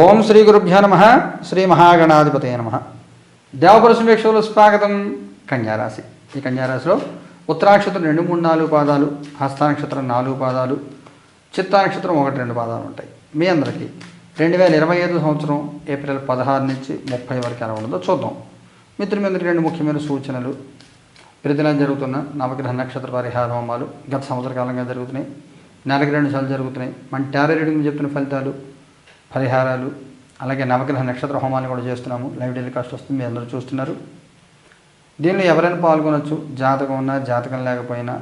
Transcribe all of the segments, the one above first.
ఓం శ్రీ గురుభ్యో నమ శ్రీ మహాగణాధిపతయ నమ. దేవపురుష స్వాగతం కన్యారాశి. ఈ కన్యారాశిలో ఉత్తరాక్షత్రం రెండు మూడు నాలుగు పాదాలు హస్తానక్షత్రం నాలుగు పాదాలు చిత్తానక్షత్రం ఒకటి రెండు పాదాలు ఉంటాయి. మీ అందరికీ రెండు వేల ఇరవై ఐదు సంవత్సరం ఏప్రిల్ పదహారు నుంచి ముప్పై వరకు ఎలా ఉండదో చూద్దాం. మిత్రుల మీదకి రెండు ముఖ్యమైన సూచనలు. ప్రతిలా జరుగుతున్న నవగ్రహ నక్షత్ర పరిహార హోమాలు గత సంవత్సర కాలంగా జరుగుతున్నాయి. నెలకి రెండు సార్లు జరుగుతున్నాయి. మన టారో రీడింగ్ చెప్తున్న ఫలితాలు పరిహారాలు అలాగే నవగ్రహ నక్షత్ర హోమాన్ని కూడా చేస్తున్నాము. లైవ్ టెలికాస్ట్ వస్తుంది మీ అందరూ చూస్తున్నారు. దీనిలో ఎవరైనా పాల్గొనొచ్చు జాతకం ఉన్నా జాతకం లేకపోయినా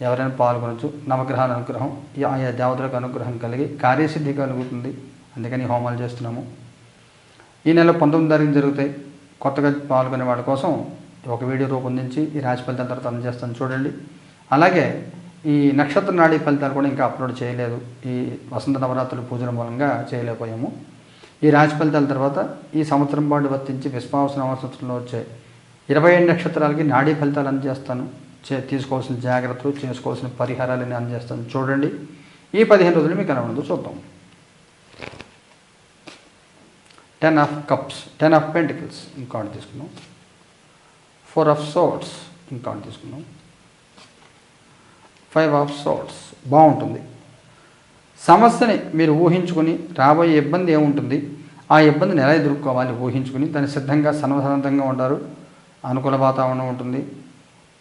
ఎవరైనా పాల్గొనొచ్చు. నవగ్రహాల అనుగ్రహం ఆయా దేవతలకు అనుగ్రహం కలిగి కార్యసిద్ధి కలుగుతుంది అందుకని హోమాలు చేస్తున్నాము. ఈ నెల పంతొమ్మిది తారీఖు జరుగుతాయి. కొత్తగా పాల్గొనే వాళ్ళ కోసం ఒక వీడియో రూపొందించి ఈ రాశి ఫలితం తర్వాత అందజేస్తాను. చూడండి. అలాగే ఈ నక్షత్ర నాడీ ఫలితాలు కూడా ఇంకా అప్లోడ్ చేయలేదు. ఈ వసంత నవరాత్రుల పూజల మూలంగా చేయలేకపోయాము. ఈ రాశి ఫలితాల తర్వాత ఈ సంవత్సరం పాటు వర్తించి విశ్వాస నవసంవత్సరంలో వచ్చే ఇరవై ఏడు నక్షత్రాలకి నాడీ ఫలితాలు అందజేస్తాను. చే తీసుకోవాల్సిన జాగ్రత్తలు చేసుకోవాల్సిన పరిహారాలని అందజేస్తాను. చూడండి. ఈ పదిహేను రోజులు మీకు కనబడదు చూద్దాం. Ten of cups ten of pentacles ఇంకా తీసుకున్నాం ఫోర్ ఆఫ్ సోట్స్ ఇంకా తీసుకున్నాం ఫైవ్ ఆఫ్ సోట్స్ బాగుంటుంది. సమస్యని మీరు ఊహించుకుని రాబోయే ఇబ్బంది ఏముంటుంది? ఆ ఇబ్బందిని ఎలా ఎదుర్కోవాలి? ఊహించుకుని దాన్ని సిద్ధంగా సన్నద్ధంగా ఉంటారు అనుకూల వాతావరణం ఉంటుంది.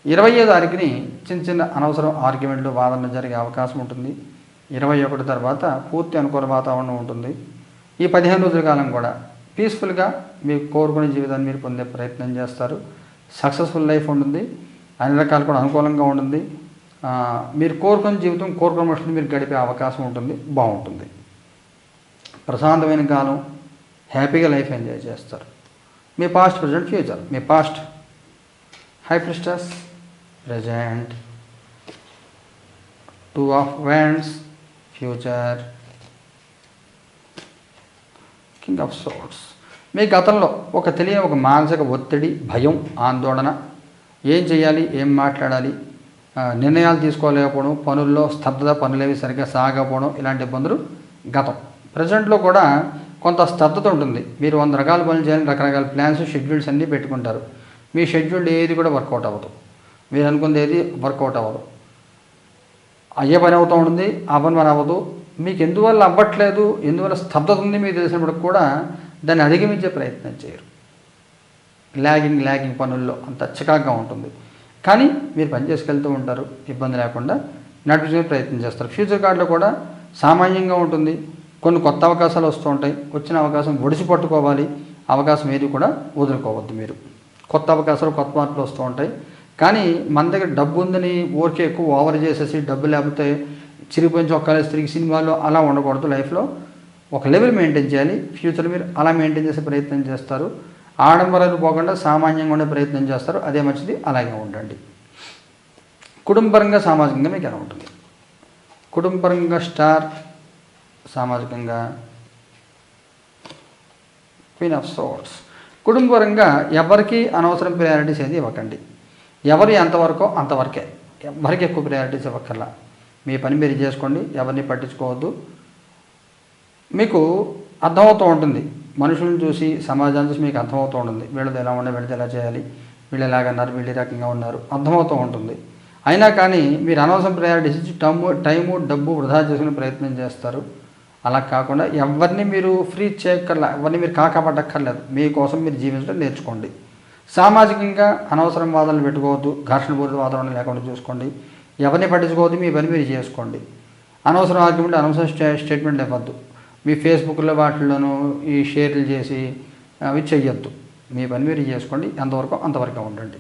ఇరవై తారీఖుని చిన్న చిన్న అనవసరం ఆర్గ్యుమెంట్లు వాదనలు జరిగే అవకాశం ఉంటుంది. ఇరవై ఒకటి తర్వాత పూర్తి అనుకూల వాతావరణం ఉంటుంది. ఈ పదిహేను రోజుల కాలం కూడా పీస్ఫుల్గా మీరు కోరుకునే జీవితాన్ని మీరు పొందే ప్రయత్నం చేస్తారు. సక్సెస్ఫుల్ లైఫ్ ఉంటుంది. అన్ని రకాలు కూడా అనుకూలంగా ఉంటుంది. మీరు కోరుకున్న జీవితం కోరుకున్న మనుషులు మీరు గడిపే అవకాశం ఉంటుంది బాగుంటుంది. ప్రశాంతమైన కాలం హ్యాపీగా లైఫ్ ఎంజాయ్ చేస్తారు. మీ past present future. Me past. High priestess present two of wands future king of swords మీ గతంలో ఒక తెలియని ఒక మానసిక ఒత్తిడి భయం ఆందోళన. ఏం చేయాలి? ఏం మాట్లాడాలి? నిర్ణయాలు తీసుకోలేకపోవడం పనుల్లో స్తబ్దత పనులేవి సరిగ్గా సాగకపోవడం ఇలాంటి ఇబ్బందులు గతం. ప్రజెంట్లో కూడా కొంత స్తబ్దత ఉంటుంది. మీరు వంద రకాల పనులు చేయాలని రకరకాల ప్లాన్స్ షెడ్యూల్స్ అన్నీ పెట్టుకుంటారు. మీ షెడ్యూల్ ఏది కూడా వర్కౌట్ అవ్వదు. మీరు అనుకుంది ఏది వర్కౌట్ అవ్వదు. అయ్యే పని అవుతూ ఉంటుంది ఆ పని మరి అవ్వదు. మీకు ఎందువల్ల అవ్వట్లేదు ఎందువల్ల స్తబ్దత ఉంది మీకు తెలిసినప్పుడు కూడా దాన్ని అధిగమించే ప్రయత్నం చేయరు. లాగింగ్ లాగింగ్ పనుల్లో అంత చికాగ్గా ఉంటుంది. కానీ మీరు పని చేసుకెళ్తూ ఉంటారు ఇబ్బంది లేకుండా నడిపించే ప్రయత్నం చేస్తారు. ఫ్యూచర్ కార్డులో కూడా సామాన్యంగా ఉంటుంది. కొన్ని కొత్త అవకాశాలు వస్తూ ఉంటాయి. వచ్చిన అవకాశం ఒడిసి పట్టుకోవాలి. అవకాశం ఏది కూడా వదులుకోవద్దు మీరు. కొత్త అవకాశాలు కొత్త మార్పులు వస్తూ ఉంటాయి. కానీ మన దగ్గర డబ్బు ఉందని ఊరికే ఎక్కువ ఓవర్ చేసేసి డబ్బు లేకపోతే చిరిగిపోయిన చొక్కాలు తిరిగి సినిమాలో అలా ఉండకూడదు. లైఫ్లో ఒక లెవెల్ మెయింటైన్ చేయాలి. ఫ్యూచర్లో మీరు అలా మెయింటైన్ చేసే ప్రయత్నం చేస్తారు. ఆడంబరాలు పోకుండా సామాన్యంగా ఉండే ప్రయత్నం చేస్తారు. అదే మంచిది. అలాగే ఉండండి. కుటుంబపరంగా సామాజికంగా మీకు ఎలా ఉంటుంది? కుటుంబపరంగా స్టార్ సామాజికంగా క్వీన్ ఆఫ్ సోర్స్ కుటుంబపరంగా ఎవరికి అనవసరం ప్రయారిటీస్ ఏది ఇవ్వకండి. ఎవరు ఎంతవరకో అంతవరకే. ఎవరికి ఎక్కువ ప్రయారిటీస్ ఇవ్వక్కర్లా. మీ పని మీరు చేసుకోండి. ఎవరిని పట్టించుకోవద్దు. మీకు అర్థమవుతూ ఉంటుంది. మనుషులను చూసి సమాజాన్ని చూసి మీకు అర్థమవుతూ ఉంటుంది. వీళ్ళది ఎలా ఉండే వీళ్ళది ఎలా చేయాలి వీళ్ళు ఎలాగన్నారు వీళ్ళు రకంగా ఉన్నారు అర్థమవుతూ ఉంటుంది. అయినా కానీ మీరు అనవసరం ప్రయారిటీస్ ఇచ్చి టైము టైము డబ్బు వృధా చేసుకునే ప్రయత్నం చేస్తారు. అలా కాకుండా ఎవరిని మీరు ఫ్రీ చేయక్కర్లా ఎవరిని మీరు కాకపడక్కర్లేదు మీకోసం మీరు జీవించడం నేర్చుకోండి. సామాజికంగా అనవసరం వాదనలు పెట్టుకోవద్దు ఘర్షణపూరిత వాతావరణం లేకుండా చూసుకోండి. ఎవరిని పట్టించుకోవద్దు మీ పని మీరు చేసుకోండి. అనవసరం ఆర్గ్యుమెంట్ అనవసరం స్టే స్టేట్మెంట్ ఇవ్వద్దు. మీ ఫేస్బుక్లో వాటిల్లోనూ ఈ షేర్లు చేసి అవి చెయ్యొద్దు. మీ పని మీరు చేసుకోండి. ఎంతవరకు అంతవరకు ఉండండి.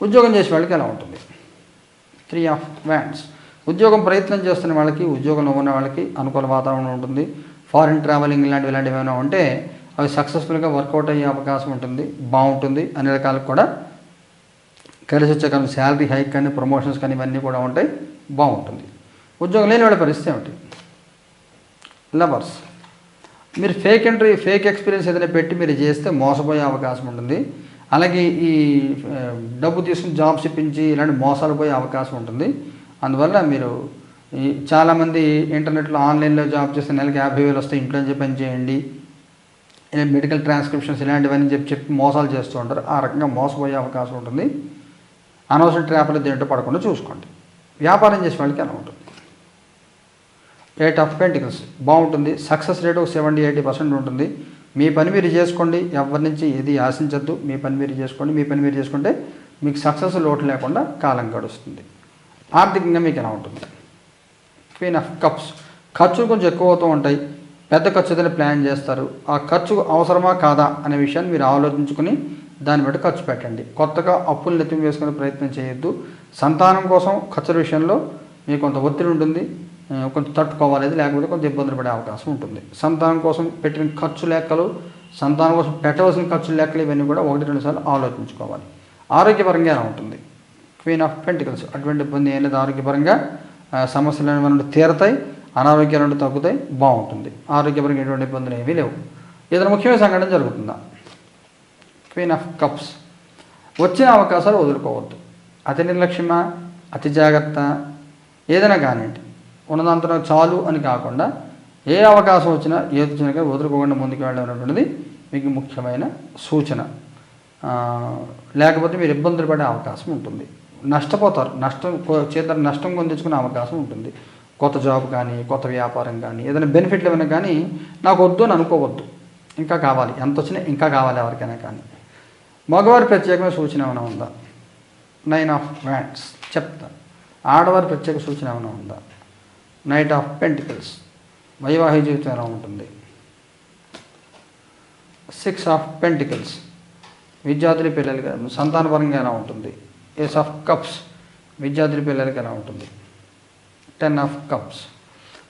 ఉద్యోగం చేసే వాళ్ళకి ఎలా ఉంటుంది? త్రీ ఆఫ్ వ్యాండ్స్ ఉద్యోగం ప్రయత్నం చేస్తున్న వాళ్ళకి ఉద్యోగంలో ఉన్న వాళ్ళకి అనుకూల వాతావరణం ఉంటుంది. ఫారిన్ ట్రావెలింగ్ ఇలాంటివి ఇలాంటివి ఏమైనా ఉంటే అవి సక్సెస్ఫుల్గా వర్కౌట్ అయ్యే అవకాశం ఉంటుంది బాగుంటుంది అన్ని రకాలకు కూడా కలిసి వచ్చే కానీ శాలరీ హైక్ కానీ ప్రమోషన్స్ కానీ ఇవన్నీ కూడా ఉంటాయి బాగుంటుంది. ఉద్యోగం లేని వాళ్ళ పరిస్థితి ఏమిటి? లవర్స్. మీరు ఫేక్ ఎంట్రీ ఫేక్ ఎక్స్పీరియన్స్ ఏదైనా పెట్టి మీరు చేస్తే మోసపోయే అవకాశం ఉంటుంది. అలాగే ఈ డబ్బు తీసుకుని జాబ్స్ ఇప్పించి ఇలాంటి మోసాలు పోయే అవకాశం ఉంటుంది. అందువల్ల మీరు ఈ చాలామంది ఇంటర్నెట్లో ఆన్లైన్లో జాబ్ చేస్తే నెలకి యాభై వేలు వస్తే ఇంట్లో నుంచి పని చేయండి. మెడికల్ ట్రాన్స్క్రిప్షన్స్ ఇలాంటివన్నీ చెప్పి చెప్పి మోసాలు చేస్తూ ఉంటారు. ఆ రకంగా మోసపోయే అవకాశం ఉంటుంది. అనవసరం ట్రాప్లు దేంటో పడకుండా చూసుకోండి. వ్యాపారం చేసే వాళ్ళకి అలా ఉంటుంది ఎయిట్ ఆఫ్ పెంటికల్స్ బాగుంటుంది. సక్సెస్ రేట్ ఒక సెవెంటీ ఎయిటీ పర్సెంట్ ఉంటుంది. మీ పని మీరు చేసుకోండి. ఎవరి నుంచి ఏది ఆశించద్దు. మీ పని మీరు చేసుకోండి. మీ పని మీరు చేసుకుంటే మీకు సక్సెస్ లోటు లేకుండా కాలం గడుస్తుంది. ఆర్థికంగా మీకు ఎలా ఉంటుంది? క్వీన్ ఆఫ్ కప్స్ ఖర్చులు కొంచెం ఎక్కువ అవుతూ ఉంటాయి. పెద్ద ఖర్చు ఏదైనా ప్లాన్ చేస్తారు. ఆ ఖర్చు అవసరమా కాదా అనే విషయాన్ని మీరు ఆలోచించుకుని దాన్ని బట్టి ఖర్చు పెట్టండి. కొత్తగా అప్పులు నెత్తిమి వేసుకునే ప్రయత్నం చేయొద్దు. సంతానం కోసం ఖర్చుల విషయంలో మీకు కొంత ఒత్తిడి ఉంటుంది. కొంచెం తట్టుకోవాలి లేకపోతే కొంచెం ఇబ్బందులు పడే అవకాశం ఉంటుంది. సంతానం కోసం పెట్టిన ఖర్చు లెక్కలు సంతానం కోసం పెట్టవలసిన ఖర్చు లెక్కలు ఇవన్నీ కూడా ఒకటి రెండు సార్లు ఆలోచించుకోవాలి. ఆరోగ్యపరంగా ఎలా ఉంటుంది? క్వీన్ ఆఫ్ పెంటికల్స్ అటువంటి ఇబ్బంది ఏం లేదు. ఆరోగ్యపరంగా సమస్యలు అనేవి తీరతాయి అనారోగ్యాలు అనేవి తగ్గుతాయి బాగుంటుంది. ఆరోగ్యపరంగా ఎటువంటి ఇబ్బందులు ఏమీ లేవు. ఏదైనా ముఖ్యమైన సంఘటన జరుగుతుందా? క్వీన్ ఆఫ్ కప్స్ వచ్చిన అవకాశాలు వదులుకోవద్దు. అతి నిర్లక్ష్యమా? అతి జాగ్రత్త? ఏదైనా కానివ్వండి. ఉన్నదంతా నాకు చాలు అని కాకుండా ఏ అవకాశం వచ్చినా ఏది వచ్చినా వదులుకోకుండా ముందుకు వెళ్ళడం అనేటువంటిది మీకు ముఖ్యమైన సూచన. లేకపోతే మీరు ఇబ్బందులు పడే అవకాశం ఉంటుంది. నష్టపోతారు. నష్టం కొ- చేత నష్టం పొందించుకునే అవకాశం ఉంటుంది. కొత్త జాబ్ కానీ కొత్త వ్యాపారం కానీ ఏదైనా బెనిఫిట్లు ఏమైనా కానీ నాకు వద్దు అని అనుకోవద్దు. ఇంకా కావాలి. ఎంత వచ్చినా ఇంకా కావాలి ఎవరికైనా కానీ. మగవారి ప్రత్యేకమైన సూచన ఏమైనా ఉందా? నైన్ ఆఫ్ వ్యాండ్స్ చెప్తా. ఆడవారి ప్రత్యేక సూచన ఏమైనా ఉందా? Knight of pentacles. వైవాహిక జీవితం ఎలా ఉంటుంది? Six of pentacles. విద్యార్థుల పిల్లలకి సంతానపరంగా ఎలా ఉంటుంది? Ace of cups. విద్యార్థుల పిల్లలకి ఎలా ఉంటుంది? Ten of cups.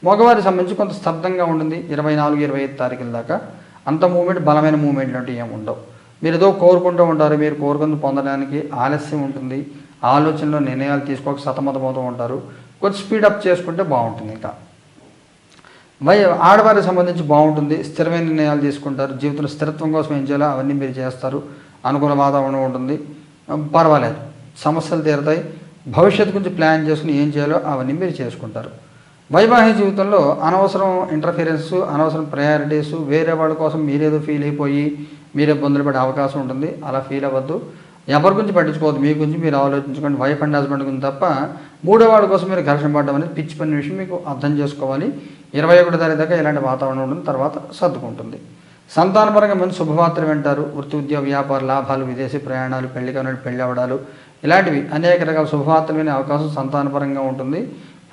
మగవారికి సంబంధించి కొంత స్తబ్దంగా ఉంటుంది. ఇరవై నాలుగు ఇరవై ఐదు తారీఖుల దాకా అంత మూమెంట్ బలమైన మూమెంట్ అంటే ఏమి ఉండవు. మీరు ఏదో కోరుకుంటూ ఉంటారు. మీరు కోరుకుంది పొందడానికి ఆలస్యం ఉంటుంది. ఆలోచనలో నిర్ణయాలు తీసుకోక సతమతమవుతూ ఉంటారు. కొంచెం స్పీడప్ చేసుకుంటే బాగుంటుంది ఇంకా వై ఆడవారికి సంబంధించి బాగుంటుంది. స్థిరమైన నిర్ణయాలు తీసుకుంటారు. జీవితంలో స్థిరత్వం కోసం ఏం చేయాలో అవన్నీ మీరు చేస్తారు. అనుకూల వాతావరణం ఉంటుంది. పర్వాలేదు. సమస్యలు తీరుతాయి. భవిష్యత్తు గురించి ప్లాన్ చేసుకుని ఏం చేయాలో అవన్నీ మీరు చేసుకుంటారు. వైవాహిక జీవితంలో అనవసరం ఇంటర్ఫీరెన్స్ అనవసరం ప్రయారిటీస్ వేరే వాళ్ళ కోసం మీరేదో ఫీల్ అయిపోయి మీరే ఇబ్బందులు పడే అవకాశం ఉంటుంది. అలా ఫీల్ అవ్వద్దు. ఎవరి గురించి పట్టించుకోవద్దు మీ గురించి మీరు ఆలోచించుకోండి. వైఫ్ అండ్ హస్బెండ్ గురించి తప్ప మూడో కోసం మీరు ఘర్షణ పడడం అనేది పిచ్చి పని విషయం మీకు అర్థం చేసుకోవాలి. ఇరవై ఒకటి తారీఖు దాకా ఇలాంటి వాతావరణం ఉంటుంది తర్వాత సర్దుకుంటుంది. సంతానపరంగా మంచి శుభవార్తలు వింటారు. వృత్తి ఉద్యోగ వ్యాపార లాభాలు విదేశీ ప్రయాణాలు పెళ్ళి కాని పెళ్ళి అవడాలు ఇలాంటివి అనేక రకాల శుభవార్తలు వినే అవకాశం సంతానపరంగా ఉంటుంది.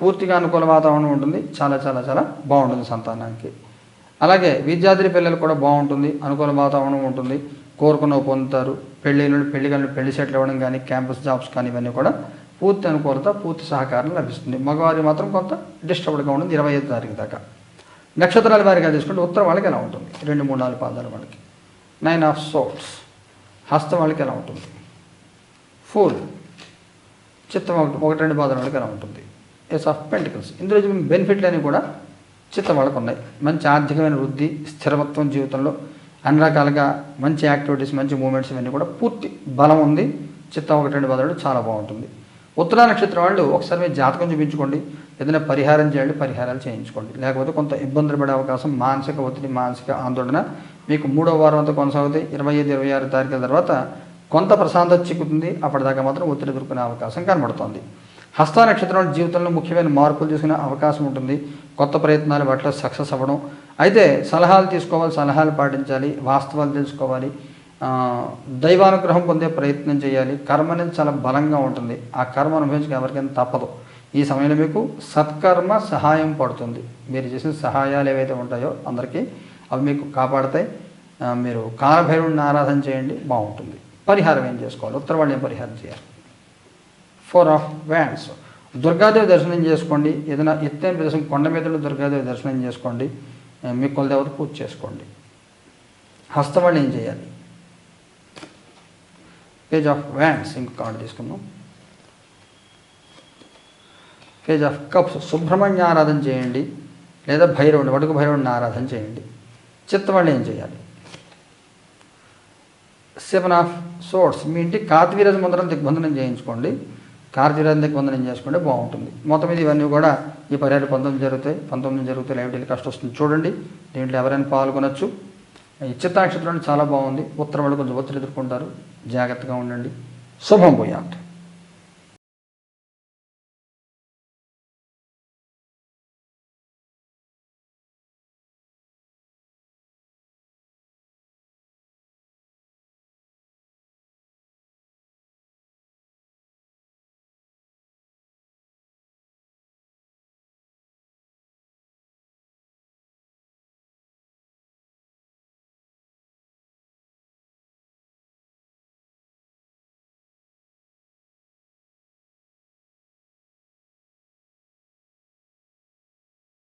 పూర్తిగా అనుకూల వాతావరణం ఉంటుంది. చాలా చాలా చాలా బాగుంటుంది సంతానానికి. అలాగే విద్యార్థి పిల్లలు కూడా బాగుంటుంది. అనుకూల వాతావరణం ఉంటుంది. కోరుకున్న పొందుతారు. పెళ్ళి నుండి పెళ్ళి కానీ పెళ్ళి సెటిల్ అవ్వడం కానీ క్యాంపస్ జాబ్స్ కానీ ఇవన్నీ కూడా పూర్తి అనుకూలత పూర్తి సహకారం లభిస్తుంది. మగవారి మాత్రం కొంత డిస్టర్బ్డ్గా ఉంటుంది ఇరవై ఐదు తారీఖు దాకా. నక్షత్రాల వారిగా తీసుకుంటే ఉత్తరం వాళ్ళకి ఎలా ఉంటుంది? రెండు మూడు నాలుగు పాదాల వాళ్ళకి. నైన్ ఆఫ్ సోట్స్ హస్తం వాళ్ళకి ఎలా ఉంటుంది? ఫుల్. చిత్తం ఒకటి ఒకటి రెండు పాదాల వాళ్ళకి ఎలా ఉంటుంది? ఎస్ ఆఫ్ పెంటికల్స్ ఇందులో బెనిఫిట్లు అని కూడా చిత్తం వాళ్ళకు ఉన్నాయి. మంచి ఆర్థికమైన వృద్ధి స్థిరత్వం జీవితంలో అన్ని రకాలుగా మంచి యాక్టివిటీస్ మంచి మూమెంట్స్ ఇవన్నీ కూడా పూర్తి బలం ఉంది. చిత్తం ఒకటి రెండు బదలడం చాలా బాగుంటుంది. ఉత్తరా నక్షత్రం వాళ్ళు ఒకసారి మీరు జాతకం చూపించుకోండి. ఏదైనా పరిహారం చేయండి పరిహారాలు చేయించుకోండి. లేకపోతే కొంత ఇబ్బందులు పడే అవకాశం మానసిక ఒత్తిడి మానసిక ఆందోళన మీకు మూడో వారం అంతా కొనసాగుతాయి ఇరవై ఐదు ఇరవై ఆరు తారీఖుల తర్వాత కొంత ప్రశాంతత చిక్కుతుంది. అప్పటిదాకా మాత్రం ఒత్తిడి దొరుకునే అవకాశం కనబడుతోంది. హస్త నక్షత్రం జీవితంలో ముఖ్యమైన మార్పులు తీసుకునే అవకాశం ఉంటుంది. కొత్త ప్రయత్నాలు వాటిలో సక్సెస్ అవ్వడం అయితే సలహాలు తీసుకోవాలి సలహాలు పాటించాలి వాస్తవాలు తెలుసుకోవాలి దైవానుగ్రహం పొందే ప్రయత్నం చేయాలి. కర్మ అనేది చాలా బలంగా ఉంటుంది. ఆ కర్మ అనుభవించక ఎవరికైనా తప్పదు. ఈ సమయంలో మీకు సత్కర్మ సహాయం పడుతుంది. మీరు చేసిన సహాయాలు ఏవైతే ఉంటాయో అందరికీ అవి మీకు కాపాడతాయి. మీరు కాలభైరుడిని ఆరాధన చేయండి బాగుంటుంది. పరిహారం ఏం చేసుకోవాలి? ఉత్తరవాళ్ళు ఏం పరిహారం చేయాలి. ఫోర్ ఆఫ్ వ్యాండ్స్ దుర్గాదేవి దర్శనం చేసుకోండి. ఏదైనా ఎత్తైన ప్రదేశం కొండ మీద దుర్గాదేవి దర్శనం చేసుకోండి. మీ కులదేవత పూజ చేసుకోండి. హస్తవాళ్ళు ఏం చేయాలి? పేజ్ ఆఫ్ వ్యాండ్స్ ఇంకో కార్డు తీసుకుందాం. పేజ్ ఆఫ్ కప్స్ సుబ్రహ్మణ్య ఆరాధన చేయండి. లేదా భైరవుని వడుకు భైరవుని ఆరాధన చేయండి. చిత్తవాళ్ళు ఏం చేయాలి? సెవెన్ ఆఫ్ సోర్స్ మీ ఇంటి కార్తీవీరాజ మంత్రం దిగ్బంధనం చేయించుకోండి. కార్తీవీరాజ వందనం చేసుకుంటే బాగుంటుంది. మొత్తం మీద ఇవన్నీ కూడా ఈ పర్యాలు పంతొమ్మిది జరుగుతాయి. పంతొమ్మిది జరుగుతాయి లైవ్ టెలికాస్ట్ వస్తుంది. చూడండి దీంట్లో ఎవరైనా పాల్గొనొచ్చు. ఈ చిత్తాక్షత్రం చాలా బాగుంది. ఉత్తరం వాళ్ళు కొంచెం ఒత్తిడి ఎదుర్కొంటారు. జాగ్రత్తగా ఉండండి. శుభం పోయాలి